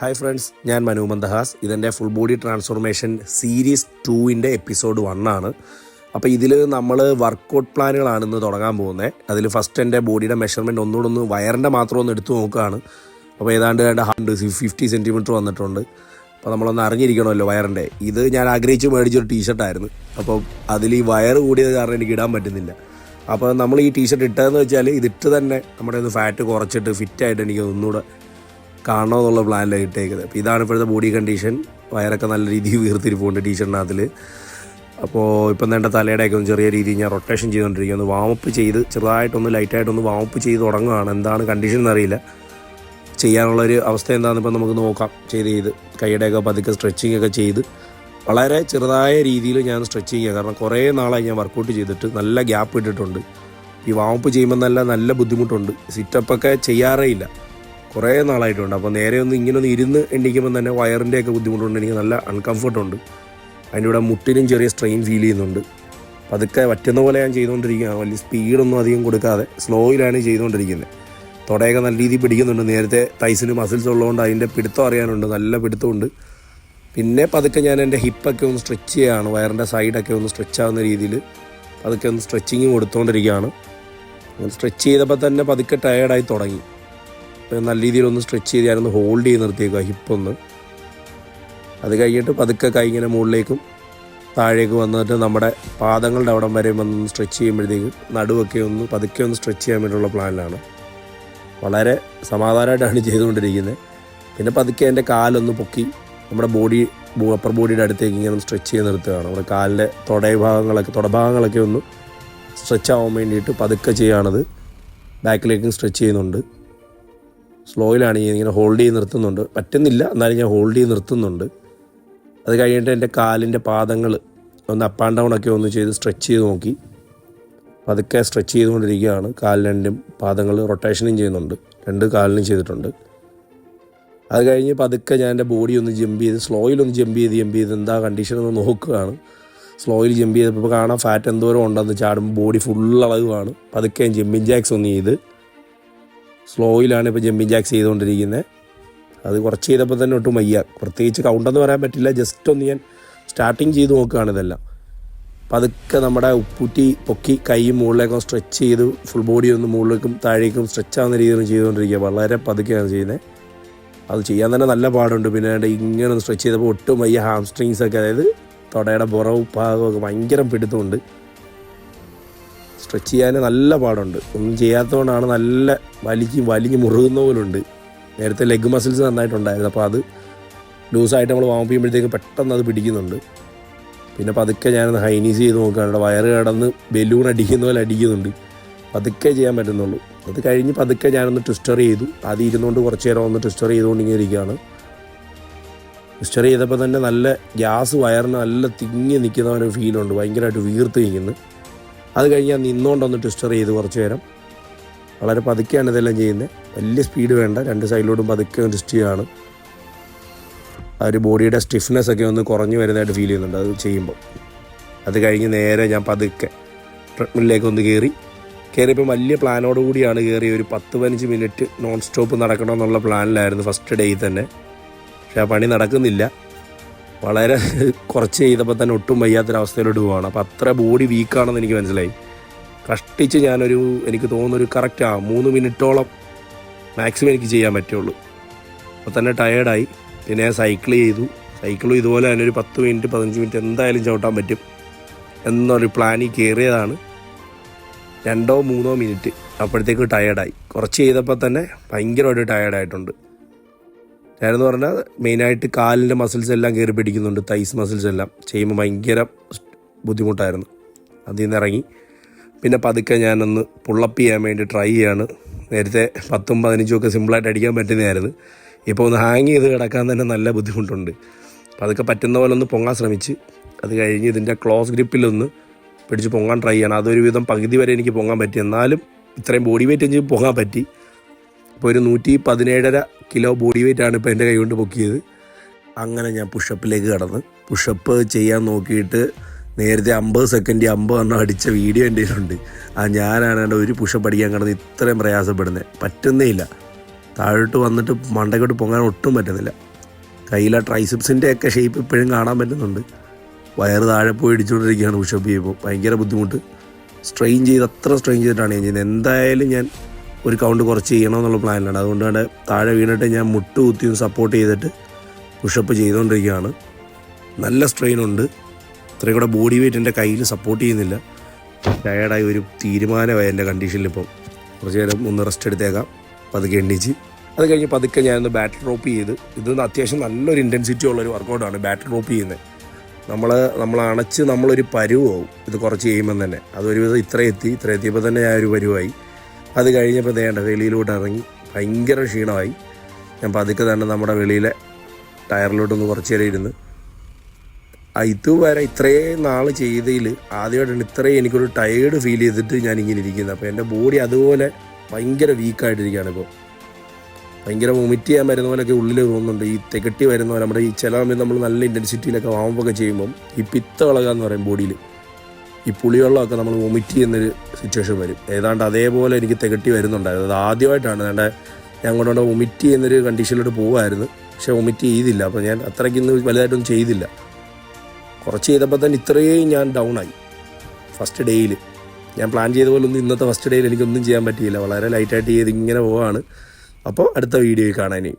Hi friends ഞാൻ മനു മന്ദഹാസ്. ഇതെന്റെ full body transformation series ടൂവിന്റെ എപ്പിസോഡ് വൺ ആണ്. അപ്പോൾ ഇതിൽ നമ്മൾ വർക്കൗട്ട് പ്ലാനുകളാണ് ഇന്ന് തുടങ്ങാൻ പോകുന്നത് അതിൽ ഫസ്റ്റ് എന്റെ ബോഡിയുടെ മെഷർമെന്റ് ഒന്നുകൂടെ ഒന്ന് വയറിന്റെ മാത്രം ഒന്ന് എടുത്തു നോക്കുകയാണ്. അപ്പോൾ ഏതാണ്ട് രണ്ട് ഹൺഡ്രഡ് ഫിഫ്റ്റി സെന്റിമീറ്റർ വന്നിട്ടുണ്ട്. അപ്പോൾ നമ്മളൊന്ന് അറിഞ്ഞിരിക്കണമല്ലോ വയറിന്റെ ഇത് ഞാൻ ആഗ്രഹിച്ച് മേടിച്ചൊരു ടീഷർട്ടായിരുന്നു അപ്പോൾ അതിൽ ഈ വയർ കൂടിയത് കാരണം എനിക്ക് ഇടാൻ പറ്റുന്നില്ല. അപ്പോൾ നമ്മൾ ഈ ടീഷർട്ട് ഇട്ടതെന്ന് വെച്ചാൽ ഇതിട്ട് തന്നെ നമ്മുടെ ഒന്ന് ഫാറ്റ് കുറച്ചിട്ട് ഫിറ്റായിട്ട് എനിക്ക് ഒന്നുകൂടെ കാണണമെന്നുള്ള പ്ലാനിലാണ് ഇട്ടേക്കുന്നത്. അപ്പോൾ ഇതാണ് ഇപ്പോഴത്തെ ബോഡി കണ്ടീഷൻ വയറൊക്കെ നല്ല രീതിയിൽ വീർത്തിരിപ്പുണ്ട് ടീഷർട്ടിനകത്തിൽ അപ്പോൾ ഇപ്പം വേണ്ട തലയുടെയൊക്കെ ഒന്ന് ചെറിയ രീതിയിൽ ഞാൻ റൊട്ടേഷൻ ചെയ്തുകൊണ്ടിരിക്കുന്നു. വാമപ്പ് ചെയ്ത് ചെറുതായിട്ടൊന്ന് ലൈറ്റായിട്ടൊന്ന് വാമപ്പ് ചെയ്ത് തുടങ്ങുകയാണ്. എന്താണ് കണ്ടീഷൻ എന്നറിയില്ല. ചെയ്യാനുള്ളൊരു അവസ്ഥ എന്താണെന്ന് ഇപ്പം നമുക്ക് നോക്കാം. ചെയ്ത് ചെയ്ത് കൈയുടെയൊക്കെ പതുക്കെ സ്ട്രെച്ചിങ് ഒക്കെ ചെയ്ത് വളരെ ചെറുതായ രീതിയിൽ ഞാൻ സ്ട്രെച്ചിങ് ചെയ്യുക കാരണം കുറേ നാളായി ഞാൻ വർക്കൗട്ട് ചെയ്തിട്ട് നല്ല ഗ്യാപ്പ് ഇട്ടിട്ടുണ്ട്. ഈ വാമപ്പ് ചെയ്യുമ്പോൾ നല്ല നല്ല ബുദ്ധിമുട്ടുണ്ട്. സിറ്റപ്പൊക്കെ ചെയ്യാറേ ഇല്ല. കുറേ നാളായിട്ടുണ്ട്. അപ്പോൾ നേരെ ഒന്ന് ഇങ്ങനെ ഒന്ന് ഇരുന്ന് എണ്ണിക്കുമ്പോൾ തന്നെ വയറിന്റെയൊക്കെ ബുദ്ധിമുട്ടുണ്ട്. എനിക്ക് നല്ല അൺകംഫർട്ടുണ്ട് അതിന്റെ ഇവിടെ മുട്ടിനും ചെറിയ സ്ട്രെയിൻ ഫീൽ ചെയ്യുന്നുണ്ട്. പതുക്കെ പറ്റുന്ന പോലെ ഞാൻ ചെയ്തുകൊണ്ടിരിക്കുകയാണ്. വലിയ സ്പീഡൊന്നും അധികം കൊടുക്കാതെ സ്ലോയിലാണ് ചെയ്തുകൊണ്ടിരിക്കുന്നത്. തുടയൊക്കെ നല്ല രീതിയിൽ പിടിക്കുന്നുണ്ട്. നേരത്തെ തൈസിന് മസിൽസ് ഉള്ളതുകൊണ്ട് അതിന്റെ പിടുത്തം അറിയാനുണ്ട്. നല്ല പിടുത്തമുണ്ട്. പിന്നെ പതുക്കെ ഞാൻ എന്റെ ഹിപ്പൊക്കെ ഒന്ന് സ്ട്രെച്ച് ചെയ്യുകയാണ്. വയറിന്റെ സൈഡൊക്കെ ഒന്ന് സ്ട്രെച്ച് ആവുന്ന രീതിയിൽ പതുക്കെ ഒന്ന് സ്ട്രെച്ചിങ് കൊടുത്തുകൊണ്ടിരിക്കുകയാണ് സ്ട്രെച്ച് ചെയ്തപ്പോൾ തന്നെ പതുക്കെ ടയേർഡായി തുടങ്ങി. നല്ല രീതിയിലൊന്ന് സ്ട്രെച്ച് ചെയ്ത് ഞാനൊന്ന് ഹോൾഡ് ചെയ്ത് നിർത്തിയേക്കുക ഹിപ്പൊന്ന് അത് കഴിഞ്ഞിട്ട് പതുക്കെ കൈ ഇങ്ങനെ മുകളിലേക്കും താഴേക്ക് വന്നിട്ട് നമ്മുടെ പാദങ്ങളുടെ അവിടം വരെ വന്ന് സ്ട്രെച്ച് ചെയ്യുമ്പോഴത്തേക്ക് നടുവൊക്കെ ഒന്ന് പതുക്കെ ഒന്ന് സ്ട്രെച്ച് ചെയ്യാൻ വേണ്ടിയുള്ള പ്ലാനിലാണ് വളരെ സമാധാനമായിട്ടാണ് ചെയ്തുകൊണ്ടിരിക്കുന്നത് പിന്നെ പതുക്കെ എന്റെ കാലൊന്ന് പൊക്കി നമ്മുടെ ബോഡി അപ്പർ ബോഡിയുടെ അടുത്തേക്ക് ഇങ്ങനെ സ്ട്രെച്ച് ചെയ്ത് നിർത്തുകയാണ്. നമ്മുടെ കാലിന്റെ തുടയ ഭാഗങ്ങളൊക്കെ തുടഭാഗങ്ങളൊക്കെ ഒന്ന് സ്ട്രെച്ച് ആവാൻ വേണ്ടിയിട്ട് പതുക്കെ ചെയ്യുകയാണത് ബാക്കിലേക്കും സ്ട്രെച്ച് ചെയ്യുന്നുണ്ട്. സ്ലോയിലാണ് ഞാൻ ഇങ്ങനെ ഹോൾഡ് ചെയ്ത് നിർത്തുന്നുണ്ട്. പറ്റുന്നില്ല എന്നാലും ഞാൻ ഹോൾഡ് ചെയ്ത് നിർത്തുന്നുണ്ട്. അത് കഴിഞ്ഞിട്ട് എന്റെ കാലിന്റെ പാദങ്ങൾ ഒന്ന് അപ്പ് ആൻഡ് ഡൗൺ ഒക്കെ ഒന്ന് ചെയ്ത് സ്ട്രെച്ച് ചെയ്ത് നോക്കി. പതുക്കെ സ്ട്രെച്ച് ചെയ്തുകൊണ്ടിരിക്കുകയാണ്. കാലിൽ രണ്ടും പാദങ്ങൾ റൊട്ടേഷനും ചെയ്യുന്നുണ്ട്. രണ്ട് കാലിനും ചെയ്തിട്ടുണ്ട്. അത് കഴിഞ്ഞ് പതുക്കെ ഞാൻ എന്റെ ബോഡി ഒന്ന് ജമ്പ് ചെയ്ത് സ്ലോയിലൊന്ന് ജമ്പ് ചെയ്ത് ജമ്പ് ചെയ്ത് എന്താ കണ്ടീഷൻ ഒന്ന് നോക്കുകയാണ്. സ്ലോയിൽ ജമ്പ് ചെയ്തപ്പോൾ കാണാം ഫാറ്റ് എന്തോരം ഉണ്ടെന്ന് ചാടുമ്പോൾ ബോഡി ഫുൾ അളവാണ് പതുക്കെ ജമ്പിങ് ജാക്സ് ഒന്ന് ചെയ്ത് സ്ലോയിലാണ് ഇപ്പോൾ ജമ്പിങ് ജാക്സ് ചെയ്തുകൊണ്ടിരിക്കുന്നത്. അത് കുറച്ച് ചെയ്തപ്പോൾ തന്നെ ഒട്ടും വയ്യ. പ്രത്യേകിച്ച് കൗണ്ടെന്ന് പറയാൻ പറ്റില്ല. ജസ്റ്റ് ഒന്ന് ഞാൻ സ്റ്റാർട്ടിങ് ചെയ്ത് നോക്കുകയാണ് ഇതെല്ലാം. പതുക്കെ നമ്മുടെ ഉപ്പൂറ്റി പൊക്കി കൈ മുകളിലേക്കും സ്ട്രെച്ച് ചെയ്ത് ഫുൾ ബോഡി ഒന്ന് മുകളിലേക്കും താഴേക്കും സ്ട്രെച്ച് ആവുന്ന രീതിയിൽ ചെയ്തുകൊണ്ടിരിക്കുക. വളരെ പതുക്കെയാണ് ചെയ്യുന്നത്. അത് ചെയ്യാൻ തന്നെ നല്ല പാടുണ്ട്. പിന്നെ ഇങ്ങനെ ഒന്ന് സ്ട്രെച്ച് ചെയ്തപ്പോൾ ഒട്ടും വയ്യ. ഹാംസ്ട്രിങ്സ് ഒക്കെ അതായത് തുടയുടെ പുറവ് ഭാഗമൊക്കെ ഭയങ്കര പിടുത്തമുണ്ട്. സ്ട്രെച്ച് ചെയ്യാൻ നല്ല പാടുണ്ട്. ഒന്നും ചെയ്യാത്തതുകൊണ്ടാണ് നല്ല വലിഞ്ഞ് വലിഞ്ഞ് മുറുകുന്ന പോലുണ്ട്. നേരത്തെ ലെഗ് മസിൽസ് നന്നായിട്ടുണ്ടായിരുന്നു. അപ്പോൾ അത് ലൂസായിട്ട് നമ്മൾ വാമപ്പ് ചെയ്യുമ്പോഴത്തേക്ക് പെട്ടെന്ന് അത് പിടിക്കുന്നുണ്ട്. പിന്നെ പതുക്കെ ഞാനൊന്ന് ഹൈനീസ് ചെയ്ത് നോക്കുകയാണ്. വയറ് കടന്ന് ബലൂൺ അടിക്കുന്ന പോലെ അടിക്കുന്നുണ്ട്. പതുക്കെ ചെയ്യാൻ പറ്റുന്നുള്ളൂ. അത് കഴിഞ്ഞ് പതുക്കെ ഞാനൊന്ന് ട്വിസ്റ്റർ ചെയ്തു. അത് ഇരുന്നുകൊണ്ട് കുറച്ച് നേരം ഒന്ന് ട്വിസ്റ്റർ ചെയ്തുകൊണ്ട് ഇരിക്കുകയാണ്. ട്വിസ്റ്റർ ചെയ്തപ്പോൾ തന്നെ നല്ല ഗ്യാസ് വയറിന് നല്ല തിങ്ങി നിൽക്കുന്ന ഒരു ഫീലുണ്ട് ഭയങ്കരമായിട്ട് വീർത്ത് നിൽക്കുന്നു. അത് കഴിഞ്ഞ് ഞാൻ നിന്നുകൊണ്ടൊന്ന് ട്വിസ്റ്റർ ചെയ്ത് കുറച്ച് നേരം. വളരെ പതുക്കെയാണ് ഇതെല്ലാം ചെയ്യുന്നത്. വലിയ സ്പീഡ് വേണ്ട. രണ്ട് സൈഡിലോട്ടും പതുക്കെ ട്വിസ്റ്റ് ചെയ്യുകയാണ് ആ ഒരു ബോഡിയുടെ സ്റ്റിഫ്നെസ് ഒക്കെ ഒന്ന് കുറഞ്ഞു വരുന്നതായിട്ട് ഫീൽ ചെയ്യുന്നുണ്ട് അത് ചെയ്യുമ്പോൾ അത് കഴിഞ്ഞ് നേരെ ഞാൻ പതുക്കെ ട്രെഡ്മില്ലിലേക്ക് ഒന്ന് കയറി കയറിയപ്പോൾ വലിയ പ്ലാനോട് കൂടിയാണ് കയറി ഒരു പത്ത് പതിനഞ്ച് മിനിറ്റ് നോൺ സ്റ്റോപ്പ് നടക്കണമെന്നുള്ള പ്ലാനിലായിരുന്നു ഫസ്റ്റ് ഡേയിൽ തന്നെ. പക്ഷേ ആ പണി നടക്കുന്നില്ല. വളരെ കുറച്ച് ചെയ്തപ്പോൾ തന്നെ ഒട്ടും വയ്യാത്തൊരവസ്ഥയിലോട്ട് പോവാണ് അപ്പോൾ അത്ര ബോഡി വീക്കാണെന്ന് എനിക്ക് മനസ്സിലായി. കഷ്ടിച്ച് ഞാനൊരു എനിക്ക് തോന്നുന്നൊരു കറക്റ്റ് ആ മൂന്ന് മിനിറ്റോളം മാക്സിമം എനിക്ക് ചെയ്യാൻ പറ്റുള്ളൂ. അപ്പോൾ തന്നെ ടയേർഡായി പിന്നെ സൈക്കിൾ ചെയ്തു. സൈക്കിളും ഇതുപോലെ തന്നെ ഒരു പത്ത് മിനിറ്റ് പതിനഞ്ച് മിനിറ്റ് എന്തായാലും ചവിട്ടാൻ പറ്റും എന്നൊരു പ്ലാനിൽ കയറിയതാണ്. രണ്ടോ മൂന്നോ മിനിറ്റ് അപ്പോഴത്തേക്ക് ടയേർഡായി കുറച്ച് ചെയ്തപ്പോൾ തന്നെ ഭയങ്കരമായിട്ട് ടയേർഡായിട്ടുണ്ട് ഞാനെന്ന് പറഞ്ഞാൽ മെയിനായിട്ട് കാലിന്റെ മസിൽസ് എല്ലാം കയറി പിടിക്കുന്നുണ്ട്. തൈസ് മസിൽസ് എല്ലാം. ചെയ്യുമ്പോൾ ഭയങ്കര ബുദ്ധിമുട്ടായിരുന്നു. അതിൽ നിന്ന് ഇറങ്ങി. പിന്നെ പതുക്കെ ഞാനൊന്ന് പുള്ളപ്പ് ചെയ്യാൻ വേണ്ടി ട്രൈ ചെയ്യാണ്. നേരത്തെ പത്തും പതിനഞ്ചും ഒക്കെ സിമ്പിളായിട്ട് അടിക്കാൻ പറ്റുന്നതായിരുന്നു. ഇപ്പോൾ ഒന്ന് ഹാങ് ചെയ്ത് കിടക്കാൻ തന്നെ നല്ല ബുദ്ധിമുട്ടുണ്ട്. അപ്പോൾ അതൊക്കെ പറ്റുന്ന പോലെ ഒന്ന് പൊങ്ങാൻ ശ്രമിച്ച്. അത് കഴിഞ്ഞ് ഇതിന്റെ ക്ലോസ് ഗ്രിപ്പിലൊന്ന് പിടിച്ച് പൊങ്ങാൻ ട്രൈ ചെയ്യണം. അതൊരു വിധം പകുതി വരെ എനിക്ക് പൊങ്ങാൻ പറ്റി. എന്നാലും ഇത്രയും ബോഡി വെയിറ്റ് എനിക്ക് പൊങ്ങാൻ പറ്റി. ഇപ്പോൾ ഒരു നൂറ്റി പതിനേഴര കിലോ ബോഡി വെയിറ്റാണ് ഇപ്പോൾ എന്റെ കൈ കൊണ്ട് പൊക്കിയത്. അങ്ങനെ ഞാൻ പുഷപ്പിലേക്ക് കടന്ന്. പുഷപ്പ് ചെയ്യാൻ നോക്കിയിട്ട് നേരത്തെ അമ്പത് സെക്കൻഡ് അമ്പത് എണ്ണം അടിച്ച വീഡിയോ എന്റെ കയ്യിലുണ്ട്. ആ ഞാനാണ് ഒരു പുഷപ്പ് അടിക്കാൻ കിടന്ന് ഇത്രയും പ്രയാസപ്പെടുന്നത്. പറ്റുന്നേ ഇല്ല താഴോട്ട് വന്നിട്ട് മണ്ടക്കോട്ട് പൊങ്ങാൻ ഒട്ടും പറ്റുന്നില്ല. കയ്യിലെ ട്രൈസിപ്സിന്റെ ഒക്കെ ഷേപ്പ് ഇപ്പോഴും കാണാൻ പറ്റുന്നുണ്ട്. വയറ് താഴെ പോയി ഇടിച്ചുകൊണ്ടിരിക്കുകയാണ് പുഷപ്പ് ചെയ്യുമ്പോൾ. ഭയങ്കര ബുദ്ധിമുട്ട്. സ്ട്രെയിൻ ചെയ്ത് അത്ര സ്ട്രെയിൻ ചെയ്തിട്ടാണ് ഞാൻ ചെയ്യുന്നത്. എന്തായാലും ഞാൻ ഒരു കൗണ്ട് കുറച്ച് ചെയ്യണമെന്നുള്ള പ്ലാനിലാണ് തന്നെ താഴെ വീണിട്ട് ഞാൻ മുട്ട് കുത്തി സപ്പോർട്ട് ചെയ്തിട്ട് പുഷപ്പ് ചെയ്തുകൊണ്ടിരിക്കുകയാണ് നല്ല സ്ട്രെയിൻ ഉണ്ട്. ഇത്രയും കൂടെ ബോഡി വെയിറ്റ് എന്റെ കയ്യിൽ സപ്പോർട്ട് ചെയ്യുന്നില്ല. ടയേർഡായി ഒരു തീരുമാനമായി എന്റെ കണ്ടീഷനിൽ ഇപ്പം. കുറച്ച് നേരം ഒന്ന് റെസ്റ്റ് എടുത്തേക്കാം. പതുക്കെ എണ്ണിച്ച് അത് കഴിഞ്ഞ് പതുക്കെ ഞാനൊന്ന് ബാറ്റർ ഡ്രോപ്പ് ചെയ്ത്. ഇതൊന്ന് അത്യാവശ്യം നല്ലൊരു ഇന്റൻസിറ്റി ഉള്ളൊരു വർക്കൗട്ടാണ് ബാറ്റർ ഡ്രോപ്പ് ചെയ്യുന്നത് നമ്മൾ നമ്മൾ അണച്ച് നമ്മളൊരു പരുവാവും. ഇത് കുറച്ച് ചെയ്യുമ്പം തന്നെ. അതൊരുവിധം ഇത്ര എത്തി. ഇത്ര എത്തിയപ്പോൾ തന്നെ ഞാൻ ഒരു പരുവായി. അത് കഴിഞ്ഞപ്പോൾ ദേണ്ട വെളിയിലോട്ട് ഇറങ്ങി. ഭയങ്കര ക്ഷീണമായി. ഞാൻ പതുക്കെ തന്നെ നമ്മുടെ വെളിയിലെ ടയറിലോട്ടൊന്ന് കുറച്ച് നേരം ഇരുന്ന്. ഇതുവരെ ഇത്രയും നാൾ ചെയ്തതിൽ ആദ്യമായിട്ടാണ് ഇത്രയും എനിക്കൊരു ടയേർഡ് ഫീൽ ചെയ്തിട്ട് ഞാൻ ഇങ്ങനെ ഇരിക്കുന്നത്. അപ്പോൾ എന്റെ ബോഡി അതുപോലെ ഭയങ്കര വീക്കായിട്ടിരിക്കുകയാണ് ഇപ്പോൾ ഭയങ്കര വൊമിറ്റ് ചെയ്യാൻ വരുന്ന പോലെയൊക്കെ ഉള്ളിൽ തോന്നുന്നുണ്ട്. ഈ തികട്ടി വരുന്ന പോലെ നമ്മുടെ ഈ ചില സമയത്ത് നമ്മൾ നല്ല ഇന്റൻസിറ്റിയിലൊക്കെ വാമ്പൊക്കെ ചെയ്യുമ്പം ഈ പിത്ത ഇളകുക പറയും ബോഡിയിൽ ഈ പുളിവെള്ളമൊക്കെ നമ്മൾ വൊമിറ്റ് ചെയ്യുന്നൊരു സിറ്റുവേഷൻ വരും. ഏതാണ്ട് അതേപോലെ എനിക്ക് തികട്ടി വരുന്നുണ്ടായിരുന്നു. അത് ആദ്യമായിട്ടാണ്. ഞാൻ ഞാൻ കൊണ്ടുകൊണ്ട് വൊമിറ്റ് ചെയ്യുന്നൊരു കണ്ടീഷനിലോട്ട് പോകുമായിരുന്നു പക്ഷേ വൊമിറ്റ് ചെയ്തില്ല. അപ്പോൾ ഞാൻ അത്രയ്ക്കൊന്നും വലുതായിട്ടൊന്നും ചെയ്തില്ല. കുറച്ച് ചെയ്തപ്പോൾ തന്നെ ഇത്രയും ഞാൻ ഡൗൺ ആയി. ഫസ്റ്റ് ഡേയിൽ ഞാൻ പ്ലാൻ ചെയ്ത പോലെ ഒന്നും ഇന്നത്തെ ഫസ്റ്റ് ഡേയിൽ എനിക്കൊന്നും ചെയ്യാൻ പറ്റിയില്ല. വളരെ ലൈറ്റായിട്ട് ചെയ്ത് ഇങ്ങനെ പോവാണ്. അപ്പോൾ അടുത്ത വീഡിയോയിൽ കാണാനേ